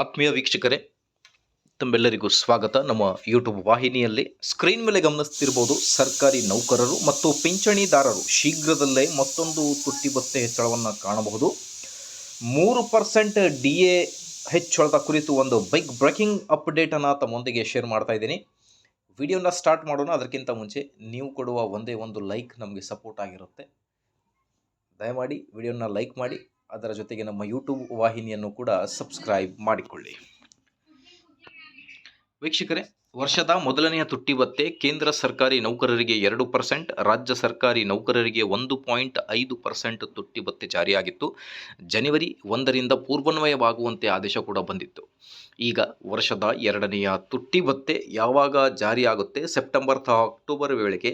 ಆತ್ಮೀಯ ವೀಕ್ಷಕರೇ, ತಮ್ಮೆಲ್ಲರಿಗೂ ಸ್ವಾಗತ. ನಮ್ಮ ಯೂಟ್ಯೂಬ್ ವಾಹಿನಿಯಲ್ಲಿ ಸ್ಕ್ರೀನ್ ಮೇಲೆ ಗಮನಿಸ್ತಿರ್ಬೋದು ಸರ್ಕಾರಿ ನೌಕರರು ಮತ್ತು ಪಿಂಚಣಿದಾರರು. ಶೀಘ್ರದಲ್ಲೇ ಮತ್ತೊಂದು ತುಟ್ಟಿ ಬತ್ತೆ ಹೆಚ್ಚಳವನ್ನು ಕಾಣಬಹುದು. ಮೂರು ಪರ್ಸೆಂಟ್ ಡಿ ಎ ಹೆಚ್ಚಳದ ಕುರಿತು ಒಂದು ಬೈಕ್ ಬ್ರೇಕಿಂಗ್ ಅಪ್ಡೇಟನ್ನು ತಮ್ಮೊಂದಿಗೆ ಶೇರ್ ಮಾಡ್ತಾ ಇದ್ದೀನಿ. ವಿಡಿಯೋನ ಸ್ಟಾರ್ಟ್ ಮಾಡೋಣ. ಅದಕ್ಕಿಂತ ಮುಂಚೆ ನೀವು ಕೊಡುವ ಒಂದೇ ಒಂದು ಲೈಕ್ ನಮಗೆ ಸಪೋರ್ಟ್ ಆಗಿರುತ್ತೆ. ದಯಮಾಡಿ ವಿಡಿಯೋನ ಲೈಕ್ ಮಾಡಿ. ಅದರ ಜೊತೆಗೆ ನಮ್ಮ ಯೂಟ್ಯೂಬ್ ವಾಹಿನಿಯನ್ನು ಕೂಡ ಸಬ್ಸ್ಕ್ರೈಬ್ ಮಾಡಿಕೊಳ್ಳಿ. ವೀಕ್ಷಕರೇ, ವರ್ಷದ ಮೊದಲನೆಯ ತುಟ್ಟಿ ಭತ್ತೆ ಕೇಂದ್ರ ಸರ್ಕಾರಿ ನೌಕರರಿಗೆ ಎರಡು ಪರ್ಸೆಂಟ್ ರಾಜ್ಯ ಸರ್ಕಾರಿ ನೌಕರರಿಗೆ ಒಂದು ಪಾಯಿಂಟ್ ಐದು ಪರ್ಸೆಂಟ್ ತುಟ್ಟಿ ಭತ್ತೆ ಜಾರಿಯಾಗಿತ್ತು. ಜನವರಿ ಒಂದರಿಂದ ಪೂರ್ವನ್ವಯವಾಗುವಂತೆ ಆದೇಶ ಕೂಡ ಬಂದಿತ್ತು. ಈಗ ವರ್ಷದ ಎರಡನೆಯ ತುಟ್ಟಿ ಭತ್ತೆ ಯಾವಾಗ ಜಾರಿಯಾಗುತ್ತೆ? ಸೆಪ್ಟೆಂಬರ್ ಅಥವಾ ಅಕ್ಟೋಬರ್ ವೇಳೆಗೆ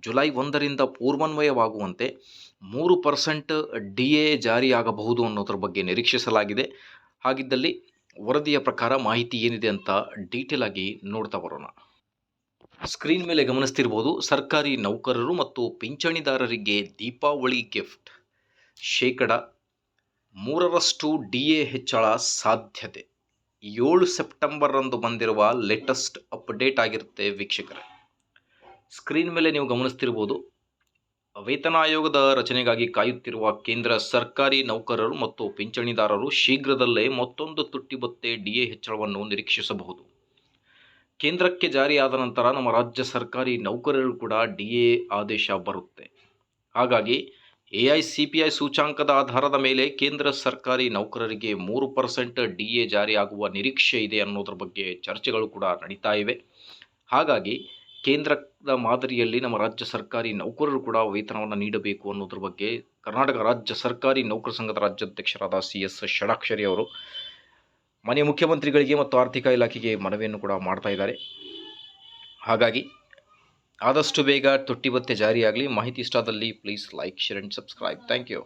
ಜುಲೈ ಒಂದರಿಂದ ಪೂರ್ವನ್ವಯವಾಗುವಂತೆ ಮೂರು ಪರ್ಸೆಂಟ್ ಡಿ ಎ ಜಾರಿಯಾಗಬಹುದು ಅನ್ನೋದ್ರ ಬಗ್ಗೆ ನಿರೀಕ್ಷಿಸಲಾಗಿದೆ. ಹಾಗಿದ್ದಲ್ಲಿ ವರದಿಯ ಪ್ರಕಾರ ಮಾಹಿತಿ ಏನಿದೆ ಅಂತ ಡೀಟೇಲ್ ಆಗಿ ನೋಡ್ತಾ ಬರೋಣ. ಸ್ಕ್ರೀನ್ ಮೇಲೆ ಗಮನಿಸ್ತಿರ್ಬೋದು ಸರ್ಕಾರಿ ನೌಕರರು ಮತ್ತು ಪಿಂಚಣಿದಾರರಿಗೆ ದೀಪಾವಳಿ ಗಿಫ್ಟ್. ಶೇಕಡ ಮೂರರಷ್ಟು ಡಿ ಎ ಹೆಚ್ಚಳ ಸಾಧ್ಯತೆ. ಏಳು ಸೆಪ್ಟೆಂಬರ್ರಂದು ಬಂದಿರುವ ಲೇಟೆಸ್ಟ್ ಅಪ್ಡೇಟ್ ಆಗಿರುತ್ತೆ ವೀಕ್ಷಕರೇ. ಸ್ಕ್ರೀನ್ ಮೇಲೆ ನೀವು ಗಮನಿಸ್ತಿರ್ಬೋದು. ವೇತನ ಆಯೋಗದ ರಚನೆಗಾಗಿ ಕಾಯುತ್ತಿರುವ ಕೇಂದ್ರ ಸರ್ಕಾರಿ ನೌಕರರು ಮತ್ತು ಪಿಂಚಣಿದಾರರು ಶೀಘ್ರದಲ್ಲೇ ಮತ್ತೊಂದು ತುಟ್ಟಿಬತ್ತೆ ಡಿ ಡಿಎ ಹೆಚ್ಚಳವನ್ನು ನಿರೀಕ್ಷಿಸಬಹುದು. ಕೇಂದ್ರಕ್ಕೆ ಜಾರಿಯಾದ ನಂತರ ನಮ್ಮ ರಾಜ್ಯ ಸರ್ಕಾರಿ ನೌಕರರು ಕೂಡ ಡಿ ಎ ಆದೇಶ ಬರುತ್ತೆ. ಹಾಗಾಗಿ A I C P I ಸೂಚಾಂಕದ ಆಧಾರದ ಮೇಲೆ ಕೇಂದ್ರ ಸರ್ಕಾರಿ ನೌಕರರಿಗೆ ಮೂರು ಪರ್ಸೆಂಟ್ ಡಿ ಎ ಜಾರಿಯಾಗುವ ನಿರೀಕ್ಷೆ ಇದೆ ಅನ್ನೋದ್ರ ಬಗ್ಗೆ ಚರ್ಚೆಗಳು ಕೂಡ ನಡೀತಾ ಇವೆ. ಹಾಗಾಗಿ ಕೇಂದ್ರದ ಮಾದರಿಯಲ್ಲಿ ನಮ್ಮ ರಾಜ್ಯ ಸರ್ಕಾರಿ ನೌಕರರು ಕೂಡ ವೇತನವನ್ನು ನೀಡಬೇಕು ಅನ್ನೋದ್ರ ಬಗ್ಗೆ ಕರ್ನಾಟಕ ರಾಜ್ಯ ಸರ್ಕಾರಿ ನೌಕರ ಸಂಘದ ರಾಜ್ಯಾಧ್ಯಕ್ಷರಾದ ಸಿ ಎಸ್ ಷಡಾಕ್ಷರಿ ಅವರು ಮನೆ ಮುಖ್ಯಮಂತ್ರಿಗಳಿಗೆ ಮತ್ತು ಆರ್ಥಿಕ ಇಲಾಖೆಗೆ ಮನವಿಯನ್ನು ಕೂಡ ಮಾಡ್ತಾ ಇದ್ದಾರೆ. ಹಾಗಾಗಿ ಆದಷ್ಟು ಬೇಗ ತೊಟ್ಟಿ ಭತ್ಯೆ ಜಾರಿಯಾಗಲಿ. ಮಾಹಿತಿ ಇಷ್ಟಾದಲ್ಲಿ please like share and subscribe thank you